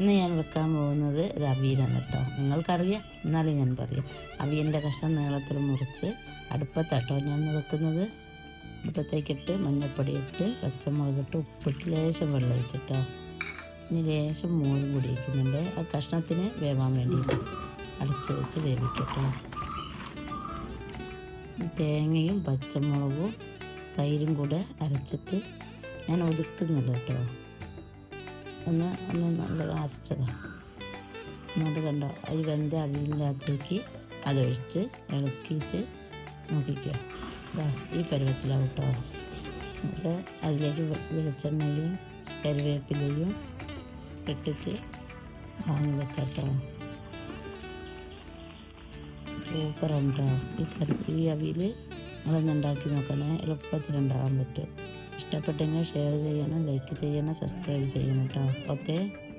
ഇന്ന് ഞാൻ വെക്കാൻ പോകുന്നത് ഒരു അവിയലാണ് കേട്ടോ. നിങ്ങൾക്കറിയാം എന്നാലും ഞാൻ പറയാം. അവിയലിന്റെ കഷ്ണം നീളത്തിൽ മുറിച്ച് അടുപ്പത്താട്ടോ ഞാൻ വെക്കുന്നത്. അടുപ്പത്തേക്കിട്ട് മഞ്ഞൾപ്പൊടി ഇട്ട് പച്ചമുളക് ഇട്ട് ഉപ്പിട്ട് ലേശം വെള്ളം ഒഴിച്ചിട്ടോ. ഇനി ലേശം മോരും കൂടി വയ്ക്കുന്നുണ്ട് ആ കഷ്ണത്തിന് വേവാൻ വേണ്ടിയിട്ട് അടച്ച് വെച്ച് വേവിക്കട്ടോ. തേങ്ങയും പച്ചമുളകും തൈരും കൂടെ അരച്ചിട്ട് ഞാൻ ഒതുക്കുന്നില്ല കേട്ടോ. ഒന്ന് ഒന്ന് നല്ല അരച്ചതാണ് എന്നിട്ട് കണ്ടോ ഈ വെന്ത അകത്തേക്ക് അതൊഴിച്ച് ഇളക്കിയിട്ട് നോക്കിക്കോ. ഇതാ ഈ പരുവത്തിലാവും കേട്ടോ. എന്നിട്ട് അതിലേക്ക് വെളിച്ചെണ്ണയും കരുവേപ്പിലയും ഇട്ടിട്ട് വാങ്ങി വെക്കാട്ടോ. സൂപ്പറുണ്ടോ സൂപ്പറാണ് ഈ കറി ഈ അവിയൽ നിങ്ങളൊന്ന് ഉണ്ടാക്കി നോക്കണേ. എളുപ്പത്തിൽ ഉണ്ടാകാൻ പറ്റും. ഇഷ്ടപ്പെട്ടെങ്കിൽ ഷെയർ ചെയ്യണം ലൈക്ക് ചെയ്യണം സബ്സ്ക്രൈബ് ചെയ്യണം കേട്ടോ ഓക്കെ